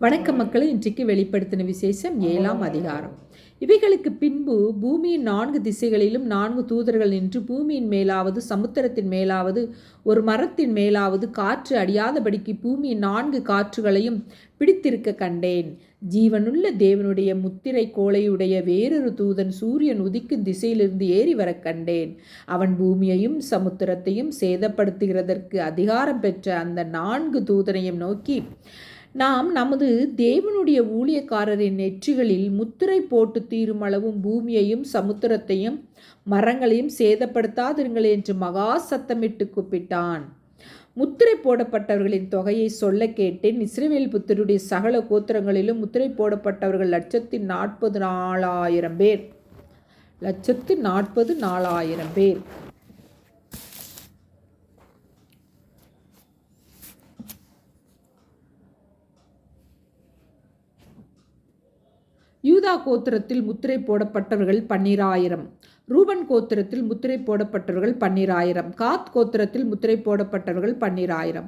வணக்க மக்களை. இன்றைக்கு வெளிப்படுத்தின விசேஷம் ஏழாம் அதிகாரம். இவைகளுக்கு பின்பு பூமியின் நான்கு திசைகளிலும் நான்கு தூதர்கள் நின்று பூமியின் மேலாவது சமுத்திரத்தின் மேலாவது ஒரு மரத்தின் மேலாவது காற்று அடியாதபடிக்கு பூமியின் நான்கு காற்றுகளையும் பிடித்திருக்க கண்டேன். ஜீவனுள்ள தேவனுடைய முத்திரை கோளையுடைய வேறொரு தூதன் சூரியன் உதிக்கும் திசையிலிருந்து ஏறி வர கண்டேன். அவன் பூமியையும் சமுத்திரத்தையும் சேதப்படுத்துகிறதற்கு அதிகாரம் பெற்ற அந்த நான்கு தூதனையும் நோக்கி நாம் நமது தேவனுடைய ஊழியக்காரரின் நெற்றிகளில் முத்திரை போட்டு தீரும் அளவும் பூமியையும் சமுத்திரத்தையும் மரங்களையும் சேதப்படுத்தாதிருங்கள் என்று மகா சத்தமிட்டு கூப்பிட்டான். முத்திரை போடப்பட்டவர்களின் தொகையை சொல்ல கேட்டேன். இஸ்ரேவேல் புத்தருடைய சகல கோத்திரங்களிலும் முத்திரை போடப்பட்டவர்கள் லட்சத்தி நாற்பது நாலாயிரம் பேர். லட்சத்து நாற்பது நாலாயிரம் பேர். யூதா கோத்திரத்தில் முத்திரை போடப்பட்டவர்கள் பன்னிராயிரம். ரூபன் கோத்திரத்தில் முத்திரை போடப்பட்டவர்கள் பன்னிராயிரம் காத் கோத்திரத்தில் முத்திரை போடப்பட்டவர்கள் பன்னிராயிரம்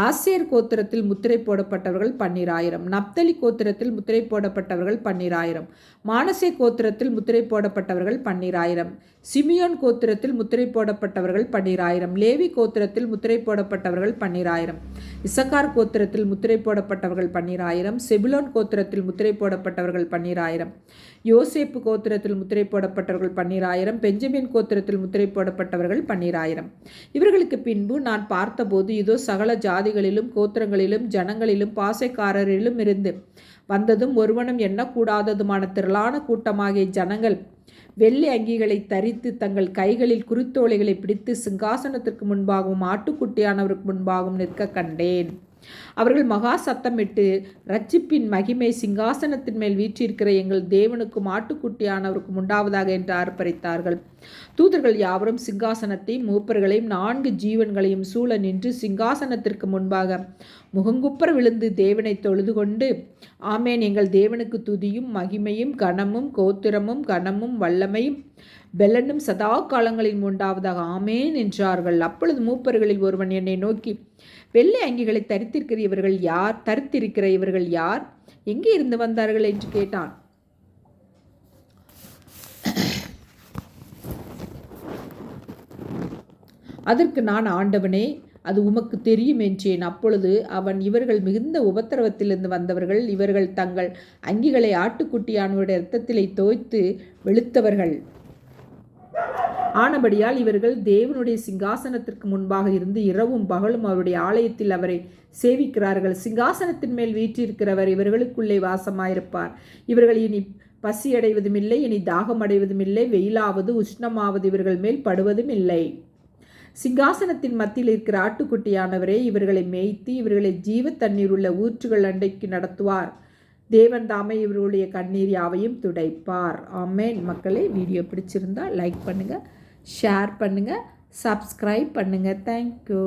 ஆசியர் கோத்திரத்தில் முத்திரை போடப்பட்டவர்கள் பன்னிராயிரம் நப்தலி கோத்திரத்தில் முத்திரை போடப்பட்டவர்கள் பன்னிராயிரம் மானசே கோத்திரத்தில் முத்திரை போடப்பட்டவர்கள் பன்னிராயிரம் சிமியோன் கோத்திரத்தில் முத்திரை போடப்பட்டவர்கள் பன்னிராயிரம் லேவி கோத்திரத்தில் முத்திரை போடப்பட்டவர்கள் பன்னிராயிரம் இசக்கார் கோத்திரத்தில் முத்திரை போடப்பட்டவர்கள் பன்னிராயிரம் செபிலோன் கோத்திரத்தில் முத்திரை போடப்பட்டவர்கள் பன்னிராயிரம் யோசேப்பு கோத்திரத்தில் முத்திரை போடப்பட்டவர்கள் பன்னிராயிரம் ஆயிரம் பெஞ்சமின் கோத்திரத்தில் முத்திரை போடப்பட்டவர்கள் பன்னிராயிரம். இவர்களுக்கு பின்பு நான் பார்த்தபோது இதோ சகல ஜாதிகளிலும் கோத்திரங்களிலும் ஜனங்களிலும் பாசைக்காரரிலும் இருந்து வந்ததும் ஒருவனும் எண்ணக்கூடாததுமான திரளான கூட்டமாகிய ஜனங்கள் வெள்ளி அங்கிகளை தரித்து தங்கள் கைகளில் குருத்தோலைகளை பிடித்து சிங்காசனத்திற்கு முன்பாகவும் ஆட்டுக்குட்டியானவருக்கு முன்பாகவும் நிற்க கண்டேன். அவர்கள் மகா சத்தமிட்டு ரட்சிப்பின் மகிமை சிங்காசனத்தின் மேல் வீற்றிருக்கிற எங்கள் தேவனுக்கும் ஆட்டுக்குட்டியானவருக்கும் உண்டாவதாக என்று ஆர்ப்பரித்தார்கள் தூதர்கள் யாவரும் சிங்காசனத்தையும் மூப்பர்களையும் நான்கு ஜீவன்களையும் சூழ நின்று சிங்காசனத்திற்கு முன்பாக முகங்குப்புற விழுந்து தேவனை தொழுது கொண்டு ஆமேன் எங்கள் தேவனுக்கு துதியும் மகிமையும் கனமும் கோத்திரமும் கனமும் வல்லமையும் பெலனும் சதா காலங்களில் உண்டாவதாக ஆமேன் என்றார்கள். அப்பொழுது மூப்பர்களில் ஒருவன் என்னை நோக்கி வெள்ளை அங்கிகளை தரித்திருக்கிற இவர்கள் யார்? தரித்திருக்கிற இவர்கள் யார்? எங்கே இருந்து வந்தார்கள்? என்று கேட்டான். அதற்கு நான் ஆண்டவனே அது உமக்கு தெரியும் என்றேன். அப்பொழுது அவன் இவர்கள் மிகுந்த உபத்திரவத்திலிருந்து வந்தவர்கள் இவர்கள் தங்கள் அங்கிகளை ஆட்டுக்குட்டியானவருடைய இரத்தத்திலே தோய்த்து வெளுத்தவர்கள். ஆனபடியால் இவர்கள் தேவனுடைய சிங்காசனத்திற்கு முன்பாக இருந்து இரவும் பகலும் அவருடைய ஆலயத்தில் அவரை சேவிக்கிறார்கள். சிங்காசனத்தின் மேல் வீற்றிருக்கிறவர் இவர்களுக்குள்ளே வாசமாயிருப்பார். இவர்கள் இனி பசியடைவதும் இல்லை இனி தாகம் அடைவதும் இல்லை வெயிலாவது உஷ்ணமாவது இவர்கள் மேல் படுவதும் இல்லை சிங்காசனத்தின் மத்தியில் இருக்கிற ஆட்டுக்குட்டியானவரே இவர்களை மேய்த்து இவர்களை ஜீவ தண்ணீர் உள்ள ஊற்றுகள் அண்டைக்கு நடத்துவார். தேவன் தாமே இவர்களுடைய கண்ணீர் யாவையும் துடைப்பார். ஆமேன். மக்களே வீடியோ பிடிச்சிருந்தா லைக் பண்ணுங்கள் ஷேர் பண்ணுங்கள் சப்ஸ்கிரைப் பண்ணுங்கள் தேங்க்யூ